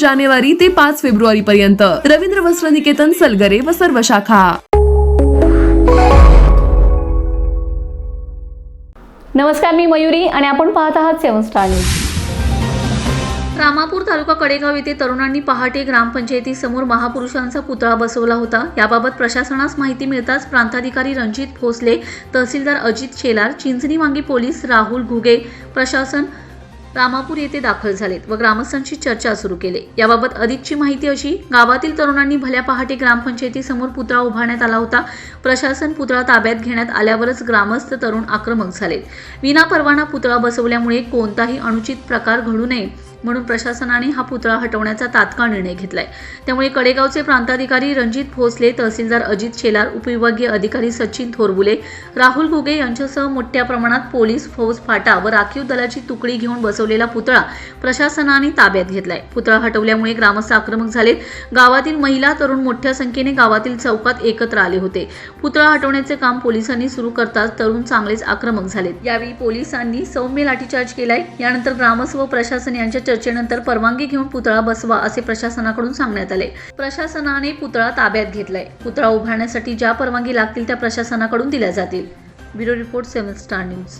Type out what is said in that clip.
जानेवारी ते पाच फेब्रुवारी पर्यंत रवींद्र वस्त्र निकेतन सलगरे व सर्व शाखा. नमस्कार मी मयुरी आणि आपण पाहत आहात सेवन स्टार न्यूज. रामापूर तालुका कडेगाव येथे तरुणांनी पहाटे ग्रामपंचायतीसमोर महापुरुषांचा पुतळा बसवला होता. याबाबत प्रशासनास माहिती मिळताच प्रांताधिकारी रणजित भोसले तहसीलदार अजित शेलार चिंचणी वांगी पोलीस राहुल घुगे प्रशासन रामापूर येथे दाखल झालेत व ग्रामस्थांशी चर्चा सुरू केली. याबाबत अधिकची माहिती अशी गावातील तरुणांनी भल्या पहाटे ग्रामपंचायतीसमोर पुतळा उभारण्यात आला होता. प्रशासन पुतळा ताब्यात घेण्यात आल्यावरच ग्रामस्थ तरुण आक्रमक झालेत. विना परवाना पुतळा बसवल्यामुळे कोणताही अनुचित प्रकार घडू नये. म्हणून प्रशासनाने हा पुतळा हटवण्याचा तात्काळ निर्णय घेतलाय. त्यामुळे कडेगावचे प्रांताधिकारी रणजित भोसले तहसीलदार अजित शेलार उपविभागीय अधिकारी सचिन थोरबुले राहुल घुगे यांच्यासह मोठ्या प्रमाणात पोलीस फौज फाटा व राखीव दलाची तुकडी घेऊन बसवलेला पुतळा प्रशासनाने ताब्यात घेतलाय. पुतळा हटवल्यामुळे ग्रामस्थ आक्रमक झालेत. गावातील महिला तरुण मोठ्या संख्येने गावातील चौकात एकत्र आले होते. पुतळा हटवण्याचे काम पोलिसांनी सुरू करताच तरुण चांगलेच आक्रमक झालेत. यावेळी पोलिसांनी सौम्य लाठीचार्ज केलाय. यानंतर ग्रामस्थ व प्रशासन यांच्या चर्चेनंतर परवानगी घेऊन पुतळा बसवा असे प्रशासनाकडून सांगण्यात आले. प्रशासनाने पुतळा ताब्यात घेतलाय. पुतळा उभारण्यासाठी ज्या परवानगी लागतील त्या प्रशासनाकडून दिल्या जातील. Bureau report seven star news.